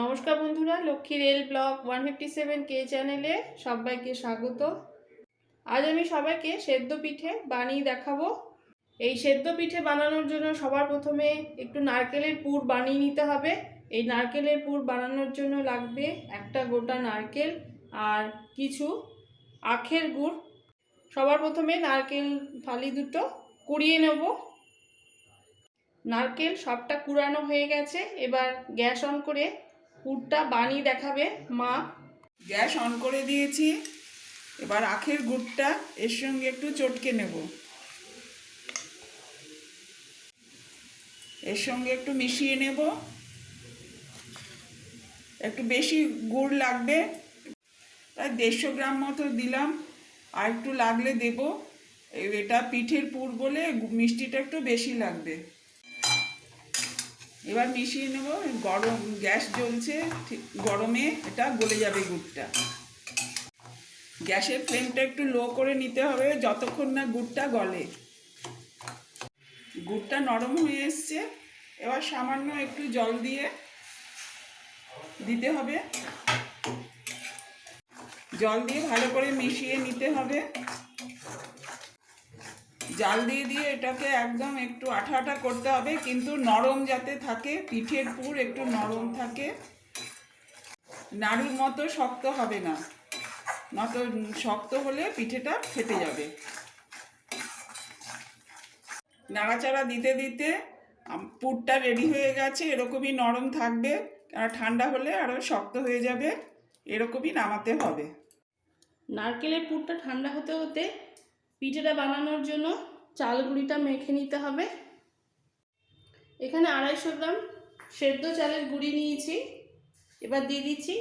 নমস্কার বন্ধুরা, Lakshmi rail blog one fifty seven কে চ্যানেলে সবাইকে স্বাগত। আজ আমি সবাইকে সেদ্ধ পিঠে বানিয়ে দেখাবো। এই সেদ্ধ পিঠে বানানোর জন্য সবার প্রথমে একটু নারকেলের পুর বানিয়ে নিতে হবে। এই নারকেলের পুর বানানোর জন্য লাগবে একটা গোটা নারকেল আর কিছু আখের গুড়। সবার প্রথমে নারকেল ফালি দুটো কুড়িয়ে নেব। নারকেল সবটা কুড়ানো হয়ে গেছে, এবার গ্যাস অন করে পুরটা বানিয়ে দেখাবে, মা। গ্যাস অন করে দিয়েছি। এবার আখের গুড়টা এর সঙ্গে একটু চটকে নেব। এর সঙ্গে একটু মিশিয়ে নেব। একটু বেশি গুড় লাগবে। প্রায় দেড়শো গ্রাম মতো দিলাম। আর একটু লাগলে দেব। এটা পিঠের পুর বলে মিষ্টিটা একটু বেশি লাগবে। এবার মিশিয়ে নেব, গরম, গ্যাস জ্বলছে ঠিক গরমে এটা গলে যাবে গুড়টা। গ্যাসের ফ্লেমটা একটু লো করে নিতে হবে যতক্ষণ না গুড়টা গলে। গুড়টা নরম হয়ে এসছে, এবার সামান্য একটু জল দিয়ে দিতে হবে। জল দিয়ে ভালো করে মিশিয়ে নিতে হবে। জাল দিয়ে দিয়ে এটাকে একদম একটু আঠা আঠা করতে হবে, কিন্তু নরম যাতে থাকে, পিঠের পুর একটু নরম থাকে। নাড়ুর মতো শক্ত হবে না নত শক্ত হলে পিঠেটা ফেটে যাবে। নাড়াচাড়া দিতে দিতে পুরটা রেডি হয়ে গেছে, এরকমই নরম থাকবে, আর ঠান্ডা হলে আরও শক্ত হয়ে যাবে, এরকমই নামাতে হবে। নারকেলের পুরটা ঠান্ডা হতে হতে পিঠেটা বানানোর জন্য চাল গুঁড়িটা মেখে নিতে হবে। এখানে আড়াইশো গ্রাম সেদ্ধ চালের গুঁড়ি নিয়েছি। এবার দিয়ে দিচ্ছি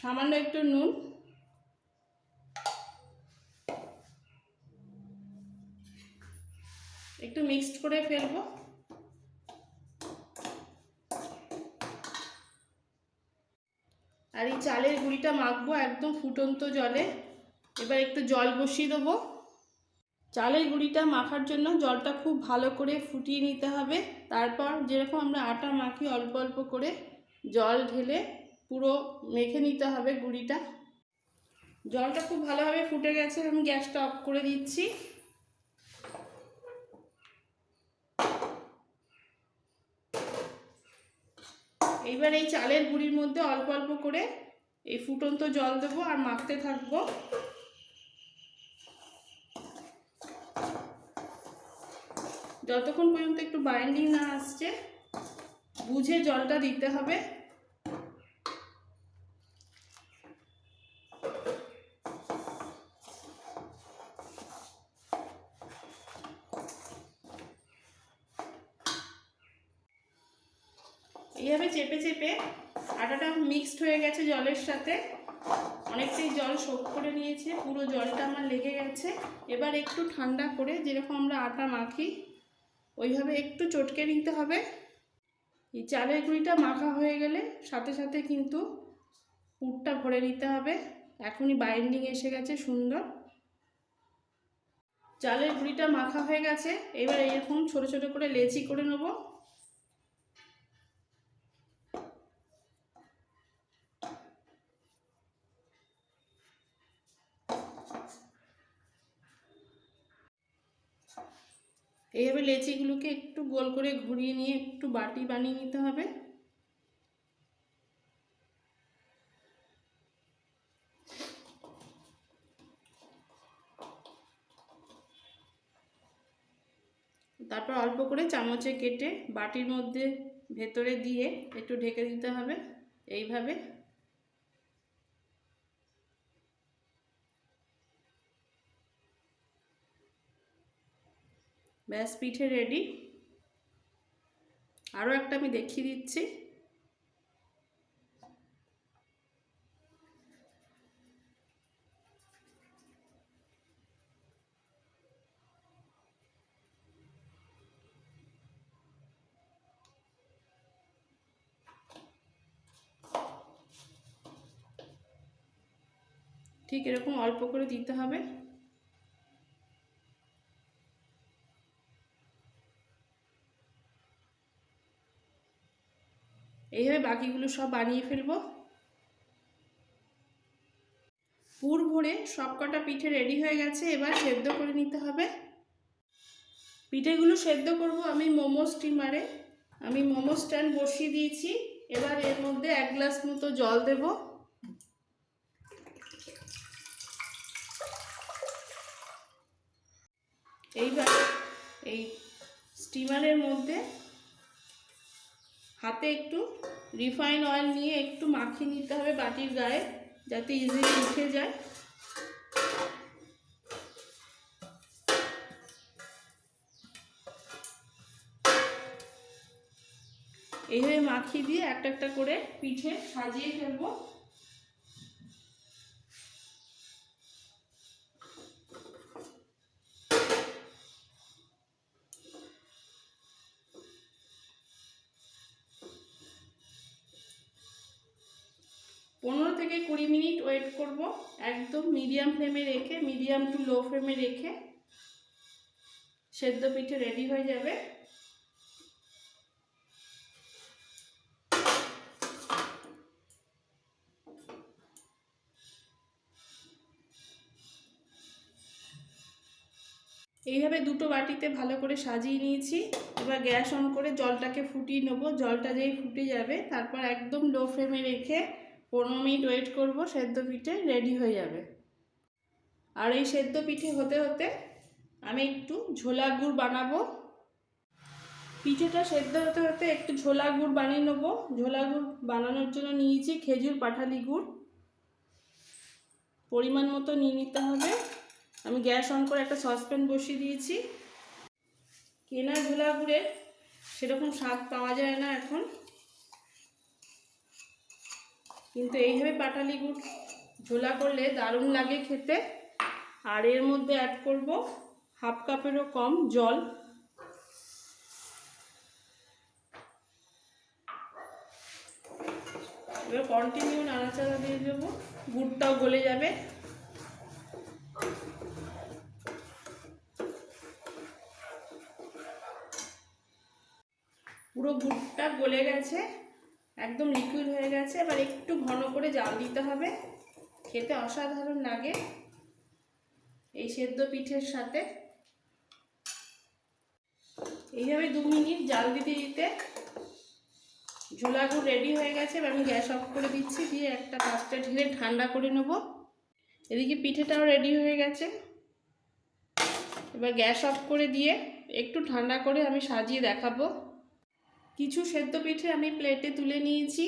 সামান্য একটু নুন। একটু মিক্সড করে ফেলব। আর এই চালের গুঁড়িটা মাখবো একদম ফুটন্ত জলে। এবার একটু জল বসিয়ে দেবো। চালের গুঁড়িটা মাখার জন্য জলটা খুব ভালো করে ফুটিয়ে নিতে হবে। তারপর যেরকম আমরা আটা মাখি অল্প অল্প করে জল ঢেলে পুরো মেখে নিতে হবে গুঁড়িটা। জলটা খুব ভালোভাবে ফুটে গেছে আমি গ্যাসটা অফ করে দিচ্ছি। এইবার এই চালের গুঁড়ির মধ্যে অল্প অল্প করে এই ফুটন্ত জল দেবো আর মাখতে থাকব। যতক্ষণ পর্যন্ত একটু বাইন্ডিং না আসছে, বুঝে জলটা দিতে হবে। এইভাবে চেপে চেপে আটাটা মিক্সড হয়ে গেছে জলের সাথে। অনেকটাই জল শোক করে নিয়েছে, পুরো জলটা আমার লেগে গেছে। এবার একটু ঠান্ডা করে যেরকম আমরা আটা মাখি ওইভাবে একটু চটকে নিতে হবে। এই চালের গুঁড়িটা মাখা হয়ে গেলে সাথে সাথে কিন্তু পুরটা ভরে নিতে হবে। এখনই বাইন্ডিং এসে গেছে সুন্দর। চালের গুঁড়িটা মাখা হয়ে গেছে। এবার এরকম ছোট ছোট করে লেচি করে নেব। এইভাবে লেচিগুলোকে একটু গোল করে ঘুরিয়ে নিয়ে একটু বাটি বানিয়ে নিতে হবে। তারপর অল্প করে চামচে কেটে বাটির মধ্যে ভেতরে দিয়ে একটু ঢেকে দিতে হবে। এইভাবে ব্যাস পিঠে রেডি আরও একটা আমি দেখিয়ে দিচ্ছি। ঠিক এরকম অল্প করে দিতে হবে। এইভাবে বাকিগুলো সব বানিয়ে ফেলব। পুর ভরে সব কটা পিঠে রেডি হয়ে গেছে, এবার সেদ্ধ করে নিতে হবে। পিঠেগুলো সেদ্ধ করব আমি মোমো স্টিমারে। আমি মোমো স্ট্যান্ড বসিয়ে দিয়েছি, এবার এর মধ্যে এক গ্লাস মতো জল দেব। এইবার এই স্টিমারের মধ্যে হাতে একটু রিফাইন অয়েল নিয়ে একটু মাখিয়ে নিতে হবে বাটির গায়ে, যাতে ইজিলি উঠে যায়। এইভাবে মাখিয়ে দিয়ে একটা একটা করে পিঠে সাজিয়ে ফেলব। থেকে কুড়ি মিনিট ওয়েট করব। একদম মিডিয়াম ফ্লেমে রেখে মিডিয়াম টু লো ফ্লেমে রেখে সেদ্ধ পিঠে রেডি হয়ে যাবে। এইভাবে দুটো বাটিতে ভালো করে সাজিয়ে নিয়েছি। এবার গ্যাস অন করে জলটাকে ফুটিয়ে নেব। জলটা যেই ফুটে যাবে, তারপর একদম লো ফ্লেমে রেখে পনেরো মিনিট ওয়েট করব, সেদ্ধ পিঠে রেডি হয়ে যাবে। আর এই সেদ্ধ পিঠে হতে হতে আমি একটু ঝোলা গুড় বানাবো। পিঠেটা সেদ্ধ হতে হতে একটু ঝোলা গুড় বানিয়ে নেব। ঝোলা গুড় বানানোর জন্য নিয়েছি খেজুর পাঠালি গুড়। পরিমাণ মতো নিয়ে নিতে হবে। আমি গ্যাস অন করে একটা সসপ্যান বসিয়ে দিয়েছি। কেনা ঝোলা গুড়ের সেরকম স্বাদ পাওয়া যায় না এখন। কিন্তু এইভাবে পাটালি গুড় ঝোলা করলে দারুণ লাগে খেতে। আর এর মধ্যে অ্যাড করব হাফ কাপেরও কম জল। এবার কন্টিনিউ নাড়াচাড়া দিয়ে দেবো, গুড়টাও গলে যাবে। পুরো গুড়টা গলে গেছে। একদম লিকুইড হয়ে গেছে। এবার একটু ঘন করে জাল দিতে হবে। খেতে অসাধারণ লাগে এই সেদ্ধ পিঠের সাথে। এইভাবে দু মিনিট জাল দিতে দিতে ঝোলা গুড় রেডি হয়ে গেছে। এবার আমি গ্যাস অফ করে দিচ্ছি, দিয়ে একটা পাঁচটা ঢেলে ঠান্ডা করে নেব। এদিকে পিঠেটাও রেডি হয়ে গেছে। এবার গ্যাস অফ করে দিয়ে একটু ঠান্ডা করে আমি সাজিয়ে দেখাবো। কিছু সেদ্ধ পিঠে আমি প্লেটে তুলে নিয়েছি।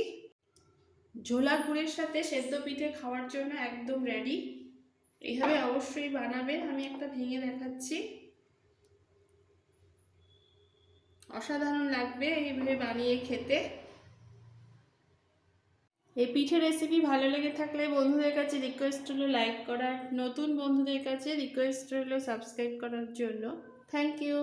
ঝোলা গুড়ের সাথে সেদ্ধ পিঠে খাওয়ার জন্য একদম রেডি এইভাবে অবশ্যই বানাবে আমি একটা ভেঙে দেখাচ্ছি। অসাধারণ লাগবে এইভাবে বানিয়ে খেতে। এই পিঠে রেসিপি ভালো লেগে থাকলে বন্ধুদের কাছে রিকোয়েস্ট হলো লাইক করার। নতুন বন্ধুদের কাছে রিকোয়েস্ট হলো সাবস্ক্রাইব করার জন্য। Thank you